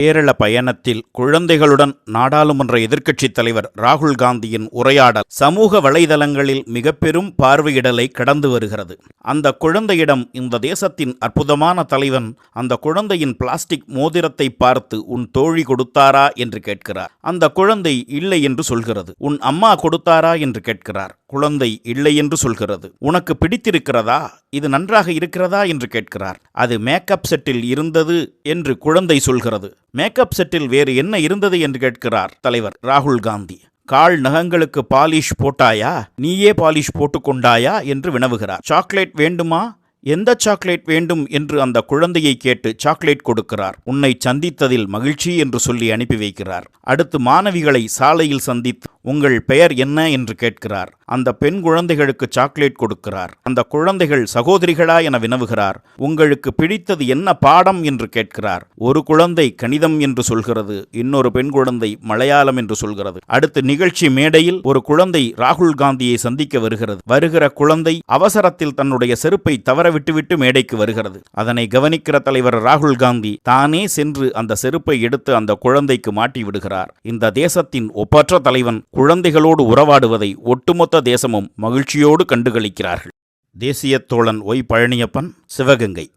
கேரள பயணத்தில் குழந்தைகளுடன் நாடாளுமன்ற எதிர்க்கட்சித் தலைவர் ராகுல் காந்தியின் உரையாடல் சமூக வலைதளங்களில் மிக பெரும் பார்வையிடலை கடந்து வருகிறது. அந்த குழந்தையிடம் இந்த தேசத்தின் அற்புதமான தலைவன் அந்த குழந்தையின் பிளாஸ்டிக் மோதிரத்தை பார்த்து உன் தோழி கொடுத்தாரா என்று கேட்கிறார். அந்த குழந்தை இல்லை என்று சொல்கிறது. உன் அம்மா கொடுத்தாரா என்று கேட்கிறார். குழந்தை இல்லை என்று சொல்கிறது. உனக்கு பிடித்திருக்கிறதா? இது நன்றாக இருக்கிறதா என்று கேட்கிறார். அது மேக்கப் செட்டில் இருந்தது என்று குழந்தை சொல்கிறது. மேக்கப் செட்டில் வேறு என்ன இருந்தது என்று கேட்கிறார் தலைவர் ராகுல் காந்தி. கால் நகங்களுக்கு பாலிஷ் போட்டாயா? நீயே பாலிஷ் போட்டுக்கொண்டாயா? என்று வினவுகிறார். சாக்லேட் வேண்டுமா? எந்த சாக்லேட் வேண்டும் என்று அந்த குழந்தையை கேட்டு சாக்லேட் கொடுக்கிறார். உன்னை சந்தித்ததில் மகிழ்ச்சி என்று சொல்லி அனுப்பி வைக்கிறார். அடுத்து மாணவிகளை சாலையில் சந்தித்து உங்கள் பெயர் என்ன என்று கேட்கிறார். அந்த பெண் குழந்தைகளுக்கு சாக்லேட் கொடுக்கிறார். அந்த குழந்தைகள் சகோதரிகளா என வினவுகிறார். உங்களுக்கு பிடித்தது என்ன பாடம் என்று கேட்கிறார். ஒரு குழந்தை கணிதம் என்று சொல்கிறது இன்னொரு பெண் குழந்தை மலையாளம் என்று சொல்கிறது. அடுத்து நிகழ்ச்சி மேடையில் ஒரு குழந்தை ராகுல் காந்தியை சந்திக்க வருகிறது. வருகிற குழந்தை அவசரத்தில் தன்னுடைய செருப்பை தவற விட்டுவிட்டு மேடைக்கு வருகிறது. அதனை கவனிக்கிற தலைவர் ராகுல் காந்தி தானே சென்று அந்த செருப்பை எடுத்து அந்த குழந்தைக்கு மாட்டி விடுகிறார். இந்த தேசத்தின் ஒப்பற்ற தலைவன் குழந்தைகளோடு உறவாடுவதை ஒட்டுமொத்த தேசமும் மகிழ்ச்சியோடு கண்டுகளிக்கிறார்கள். தேசிய தோழன் ஒய் பழனியப்பன் சிவகங்கை.